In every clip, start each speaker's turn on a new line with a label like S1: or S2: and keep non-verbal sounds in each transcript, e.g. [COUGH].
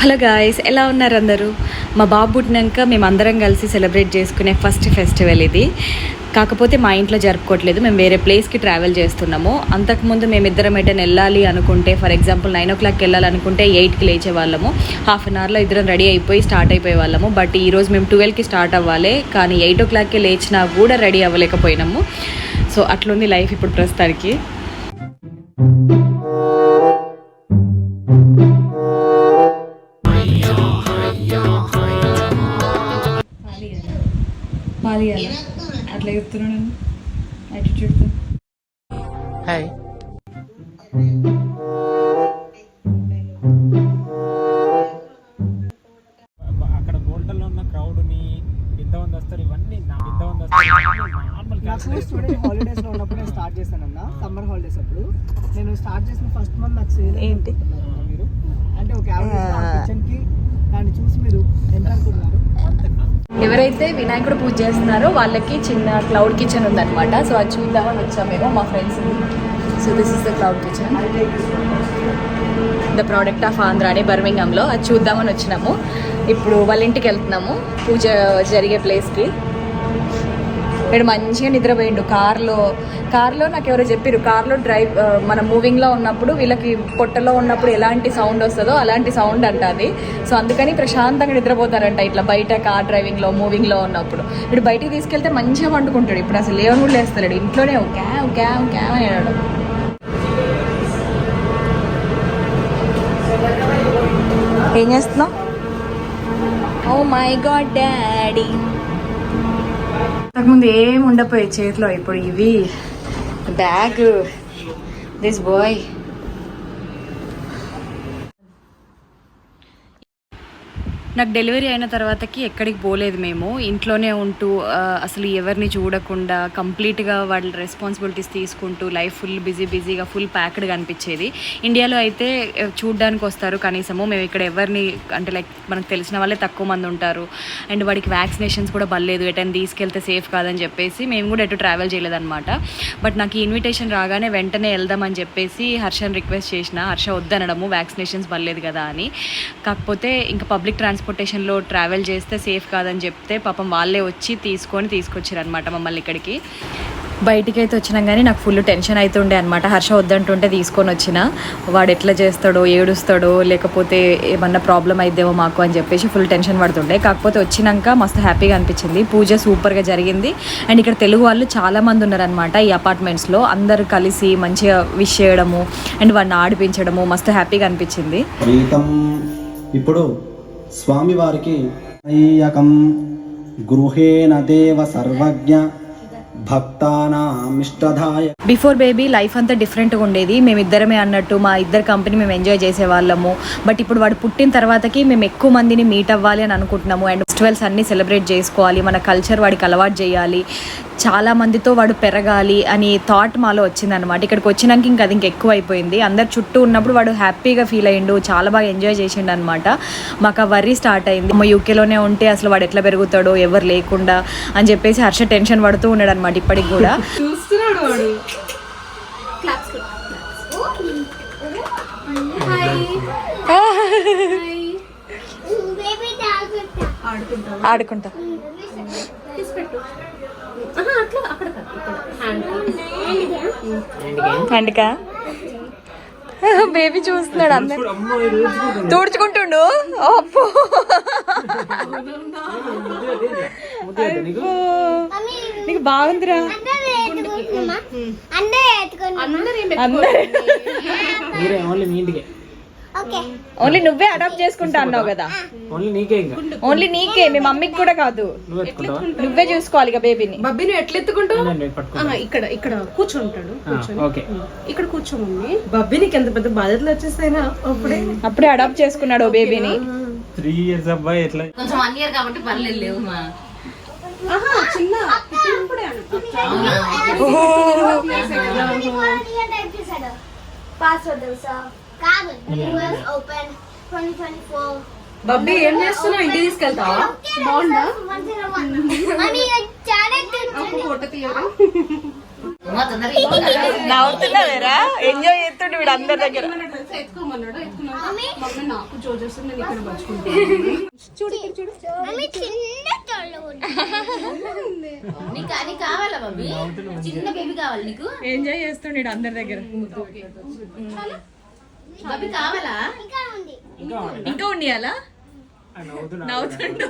S1: Hello guys ఎలా ఉన్నారు అందరూ? మా బాబు పుట్టినాక మేము అందరం కలిసి సెలబ్రేట్ చేసుకునే ఫస్ట్ ఫెస్టివల్ ఇది. కాకపోతే మా ఇంట్లో జరుపుకోవట్లేదు. మేము వేరే ప్లేస్కి ట్రావెల్ చేస్తున్నాము. అంతకుముందు మేము ఇద్దరం ఎటైనా వెళ్ళాలి అనుకుంటే ఫర్ ఎగ్జాంపుల్ నైన్ ఓ క్లాక్కి వెళ్ళాలనుకుంటే ఎయిట్కి లేచే వాళ్ళము. హాఫ్ అన్ అవర్లో ఇద్దరం రెడీ అయిపోయి స్టార్ట్ అయిపోయే వాళ్ళము. బట్ ఈరోజు మేము ట్వెల్వ్కి స్టార్ట్ అవ్వాలి. కానీ ఎయిట్ ఓ క్లాక్కి లేచినా కూడా రెడీ అవ్వలేకపోయినాము. సో అట్లుంది లైఫ్ ఇప్పుడు ప్రస్తుతానికి.
S2: హాలిడేస్ అప్పుడు. నేను స్టార్ట్ చేసిన ఫస్ట్ మంత్ నాకు సేల్
S1: ఏంటి?
S2: మీరు? అంటే ఒక కిచెన్కి దాన్ని చూసి మీరు ఎంత అనుకుంటున్నారు?
S1: ఎవరైతే వినాయకుడు పూజ చేస్తున్నారో వాళ్ళకి చిన్న క్లౌడ్ కిచెన్ ఉందన్నమాట. సో అది చూద్దామని వచ్చామేమో మా friends so this is the cloud kitchen the product of Andhra అని బర్మింగంలో అది చూద్దామని వచ్చినాము. ఇప్పుడు వాళ్ళ ఇంటికి వెళ్తున్నాము. పూజ జరిగే ప్లేస్కి వీడు మంచిగా నిద్రపోయిండు. కార్లో కార్లో నాకు ఎవరో చెప్పారు కార్లో డ్రైవ్ మన మనం మూవింగ్లో ఉన్నప్పుడు వీళ్ళకి పొట్టలో ఉన్నప్పుడు ఎలాంటి సౌండ్ వస్తుందో అలాంటి సౌండ్ అంట అది. సో అందుకని ప్రశాంతంగా నిద్రపోతారంట ఇట్లా బయట కార్ డ్రైవింగ్లో మూవింగ్లో ఉన్నప్పుడు. ఇప్పుడు బయటికి తీసుకెళ్తే మంచిగా వండుకుంటాడు ఇప్పుడు అసలు లేవని కూడా లేస్తాడు ఇంట్లోనే క్యావ్ క్యావ్ క్యావ్ అని ఏం చేస్తున్నావు? Oh my god daddy. అంతకుముందు ఏం ఉండపోయి చేతిలో? ఇప్పుడు ఇవి. బ్యాగ్. దిస్ బాయ్ నాకు డెలివరీ అయిన తర్వాతకి ఎక్కడికి పోలేదు మేము. ఇంట్లోనే ఉంటూ అసలు ఎవరిని చూడకుండా కంప్లీట్గా వాళ్ళ రెస్పాన్సిబిలిటీస్ తీసుకుంటూ లైఫ్ ఫుల్ బిజీ బిజీగా ఫుల్ ప్యాక్డ్గా అనిపించేది. ఇండియాలో అయితే చూడడానికి వస్తారు కనీసము. మేము ఇక్కడ ఎవరిని అంటే లైక్ మనకు తెలిసిన వాళ్ళే తక్కువ మంది ఉంటారు. అండ్ వాడికి వ్యాక్సినేషన్స్ కూడా బలేదు. ఎటైనా తీసుకెళ్తే సేఫ్ కాదని చెప్పేసి మేము కూడా ఎటు ట్రావెల్ చేయలేదన్నమాట. బట్ నాకు ఈ ఇన్విటేషన్ రాగానే వెంటనే వెళ్దామని చెప్పేసి హర్షని రిక్వెస్ట్ చేసిన హర్ష వద్దనడము వ్యాక్సినేషన్స్ బలేదు కదా అని. కాకపోతే ఇంకా పబ్లిక్ ట్రాన్స్పోర్టేషన్లో ట్రావెల్ చేస్తే సేఫ్ కాదని చెప్తే పాపం వాళ్ళే వచ్చి తీసుకొని తీసుకొచ్చారు అనమాట మమ్మల్ని ఇక్కడికి. బయటికి అయితే వచ్చినాం కానీ నాకు ఫుల్ టెన్షన్ అవుతుండే అనమాట హర్ష వద్దంటుంటే తీసుకొని వచ్చిన. వాడు ఎట్లా చేస్తాడో ఏడుస్తాడో లేకపోతే ఏమన్నా ప్రాబ్లం అయిద్దేమో మాకు అని చెప్పేసి ఫుల్ టెన్షన్ పడుతుండే. కాకపోతే వచ్చినాక మస్తు హ్యాపీగా అనిపించింది. పూజ సూపర్గా జరిగింది. అండ్ ఇక్కడ తెలుగు వాళ్ళు చాలా మంది ఉన్నారనమాట ఈ అపార్ట్మెంట్స్లో. అందరు కలిసి మంచిగా విష్ చేయడము అండ్ వాడిని ఆడిపించడము మస్తు హ్యాపీగా అనిపించింది.
S3: ఇప్పుడు స్వామివారికి అయ్యకం గృహేణ దేవ సర్వజ్ఞ భక్తానామిష్టదాయ
S1: బిఫోర్ బేబీ లైఫ్ అంతా డిఫరెంట్గా ఉండేది. మేమిద్దరమే అన్నట్టు మా ఇద్దరు కంపెనీ మేము ఎంజాయ్ చేసేవాళ్ళము. బట్ ఇప్పుడు వాడు పుట్టిన తర్వాతకి మేము ఎక్కువ మందిని మీట్ అవ్వాలి అని అనుకుంటున్నాము. అండ్ ఫెస్టివల్స్ అన్నీ సెలబ్రేట్ చేసుకోవాలి. మన కల్చర్ వాడికి అలవాటు చేయాలి. చాలా మందితో వాడు పెరగాలి అని థాట్ మాలో వచ్చిందనమాట ఇక్కడికి వచ్చినాక ఇంకా అది ఇంకా ఎక్కువ అయిపోయింది. అందరు చుట్టూ ఉన్నప్పుడు వాడు హ్యాపీగా ఫీల్ అయ్యిండు. చాలా బాగా ఎంజాయ్ చేసిండు అనమాట మాకు ఆ వర్రీ స్టార్ట్ అయింది. మా యూకేలోనే ఉంటే అసలు వాడు ఎట్లా పెరుగుతాడో? ఎవరు లేకుండా? అని చెప్పేసి హర్ష టెన్షన్ పడుతూ ఉన్నాడు అనమాట ఇప్పటికి కూడా.
S4: బేబీ తాగుతా
S1: ఆడుకుంటా. హ్యాండ్కా బేబీ చూస్తున్నాడు అందరు. తుడుచుకుంటుండు? అబ్బో. [LAUGHS] బాగుందిరా.
S5: ఓన్లీ మీ ఇంటికే.
S4: ఓకే.
S1: ఓన్లీ నువ్వే అడాప్ట్ చేసుకుంటా అన్నావు కదా.
S5: ఓన్లీ నీకే ఇంకా.
S1: ఓన్లీ నీకే మీ మమ్మీకి కూడా కాదు.
S5: నువ్వు
S1: చూసుకోవాలి ఇక బేబీని
S6: బబ్బిని ఎట్లా ఎత్తుకుంటావు ఇక్కడ ఇక్కడ కూర్చుంటాడు కూర్చొని.
S5: ఓకే.
S6: ఇక్కడ కూర్చోమని బబ్బినికి ఎంత పెద్ద బాధ్యతలు వచ్చేస్తాయినా అప్పుడే.
S1: అప్పుడే అడాప్ట్ చేసుకున్నాడు ఓ బేబీని
S5: త్రీ ఇయర్స్ అబ్బాయి ఎట్లా?
S6: ఇప్పుడే
S4: పాస్వర్డ్ తెలుసా కాదు యూఎస్ ఓపెన్ 2024
S6: బబ్బి ఏం చేస్తున్నావు? ఇంటికి తీసుకెళ్తావా? బాగుందా? ఫోటో తీయరా?
S1: నవ్వుతున్నావేరా? ఎంజాయ్ చేస్తుండే వీడు అందరి దగ్గర. ఎంజాయ్ చేస్తుండే అందరి దగ్గర.
S7: కావాలా?
S4: ఇంకా
S1: ఉండియాలా? నవ్వుతుండు.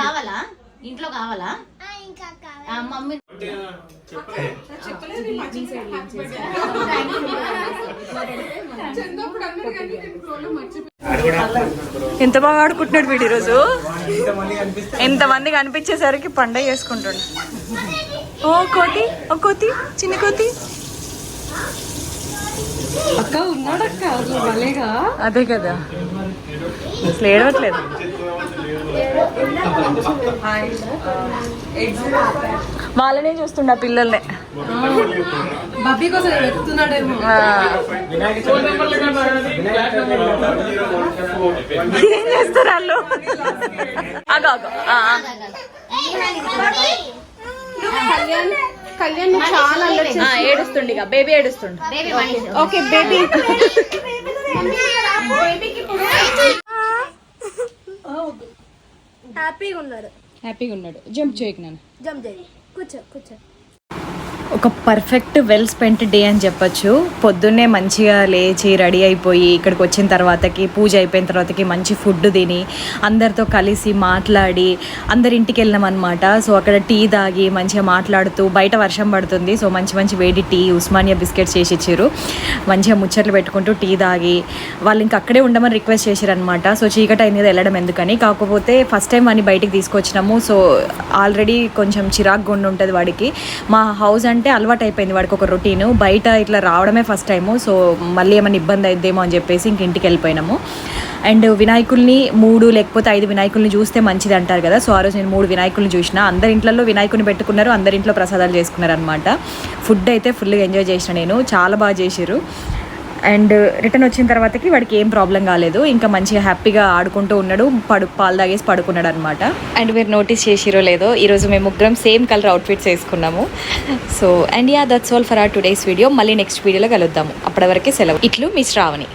S7: కావాలా? ఇంట్లో కావాలా? మమ్మీ
S1: ఎంత బాగా ఆడుకుంటున్నాడు వీడు ఈరోజు? ఎంతమంది కనిపించేసరికి పండగ చేసుకుంటాడు. ఓ కోతి ఓ కోతి చిన్న కోతి.
S6: అక్క ఉన్నాడు అక్క అసలు భలేగా.
S1: అదే కదా. అసలు ఏడవట్లేదు. వాళ్ళనే చూస్తుండ పిల్లల్నే.
S6: బబ్బీ కోసం వెతుకుతున్నాడేమో.
S1: ఏం చేస్తారు వాళ్ళు? అగో అగో.
S6: కళ్యాణ్ చాలా
S1: ఏడుస్తుండు ఇక. బేబీ ఏడుస్తుండు.
S6: Okay baby.
S4: హ్యాపీగా ఉన్నారు.
S1: హ్యాపీగా ఉన్నాడు. జంప్ చేయకు నన్ను.
S4: జంప్ చేయి. కూర్చో కూర్చో.
S1: ఒక పర్ఫెక్ట్ వెల్ స్పెంట్ డే అని చెప్పొచ్చు. పొద్దున్నే మంచిగా లేచి రెడీ అయిపోయి ఇక్కడికి వచ్చిన తర్వాతకి పూజ అయిపోయిన తర్వాతకి మంచి ఫుడ్ తిని అందరితో కలిసి మాట్లాడి అందరి వెళ్ళినాం అనమాట సో అక్కడ టీ తాగి మంచిగా మాట్లాడుతూ బయట వర్షం పడుతుంది. సో మంచి మంచి వేడి టీ ఉస్మానియా బిస్కెట్స్ చేసి ఇచ్చారు మంచిగా ముచ్చట్లు పెట్టుకుంటూ టీ తాగి వాళ్ళు ఇంకా అక్కడే ఉండమని రిక్వెస్ట్ చేశారనమాట సో చీకటి అయింది వెళ్ళడం ఎందుకని? కాకపోతే ఫస్ట్ టైం అని బయటికి తీసుకొచ్చినాము. సో ఆల్రెడీ కొంచెం చిరాకు గుండు ఉంటుంది వాడికి. మా హౌస్ అండ్ అంటే అలవాటు అయిపోయింది వాడికి ఒక రొటీన్. బయట ఇట్లా రావడమే ఫస్ట్ టైము సో మళ్ళీ ఏమైనా ఇబ్బంది అయిద్దేమో అని చెప్పేసి ఇంక ఇంటికి వెళ్ళిపోయినాము. అండ్ వినాయకుల్ని మూడు లేకపోతే ఐదు వినాయకుల్ని చూస్తే మంచిది అంటారు కదా. సో ఆ రోజు నేను మూడు వినాయకుల్ని చూసిన. అందరి ఇంట్లో వినాయకుని పెట్టుకున్నారు. అందరి ఇంట్లో ప్రసాదాలు చేసుకున్నారు అనమాట ఫుడ్ అయితే ఫుల్గా ఎంజాయ్ చేసిన నేను. చాలా బాగా చేసారు అండ్ రిటర్న్ వచ్చిన తర్వాతకి వాడికి ఏం ప్రాబ్లం కాలేదు. ఇంకా మంచిగా హ్యాపీగా ఆడుకుంటూ ఉన్నాడు. పడు పాలు తాగేసి పడుకున్నాడు అనమాట అండ్ మీరు నోటీస్ చేసిరో లేదో ఈరోజు మేము ముగ్గురం సేమ్ కలర్ అవుట్ఫిట్స్ వేసుకున్నాము. So and yeah that's all for our today's video మళ్ళీ నెక్స్ట్ వీడియోలో కలుద్దాము. అప్పటివరకే సెలవు. ఇట్లు మీ శ్రావణి.